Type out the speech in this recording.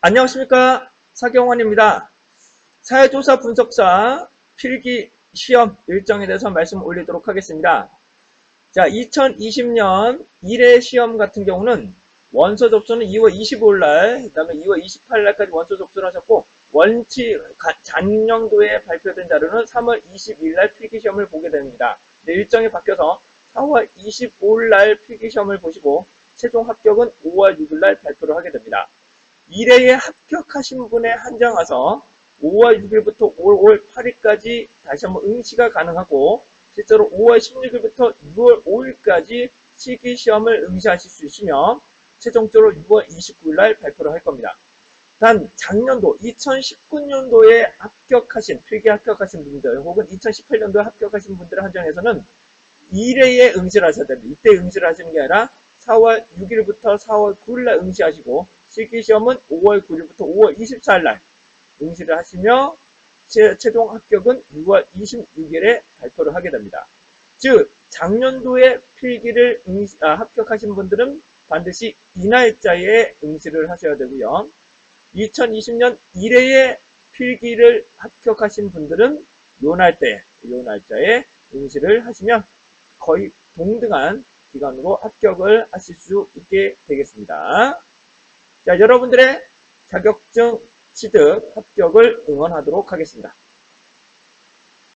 안녕하십니까, 사경원입니다. 사회조사 분석사 필기 시험 일정에 대해서 말씀 올리도록 하겠습니다. 자, 2020년 1회 시험 같은 경우는 원서 접수는 2월 25일 날, 그 다음에 2월 28일 날까지 원서 접수를 하셨고, 원치, 가- 작년도에 발표된 자료는 3월 22일 날 필기 시험을 보게 됩니다. 네, 일정이 바뀌어서 4월 25일 날 필기 시험을 보시고, 최종 합격은 5월 6일 날 발표를 하게 됩니다. 1회에 합격하신 분에 한정 와서 5월 6일부터 5월 8일까지 다시 한번 응시가 가능하고 실제로 5월 16일부터 6월 5일까지 실기 시험을 응시하실 수 있으며 최종적으로 6월 29일 날 발표를 할 겁니다. 단 작년도 2019년도에 합격하신 필기 합격하신 분들 혹은 2018년도에 합격하신 분들을 한정해서는 1회에 응시를 하셔야 됩니다. 이때 응시를 하시는 게 아니라 4월 6일부터 4월 9일 날 응시하시고 실기 시험은 5월 9일부터 5월 24일 날 응시를 하시며 최, 최종 합격은 6월 26일에 발표를 하게 됩니다. 즉 작년도에 필기를 응시- 아, 합격하신 분들은 반드시 이 날짜에 응시를 하셔야 되고요. 2020년 1회에 필기를 합격하신 분들은 요 날때, 요 날짜에 응시를 하시면 거의 동등한 기간으로 합격을 하실 수 있게 되겠습니다. 자, 여러분들의 자격증 취득 합격을 응원하도록 하겠습니다.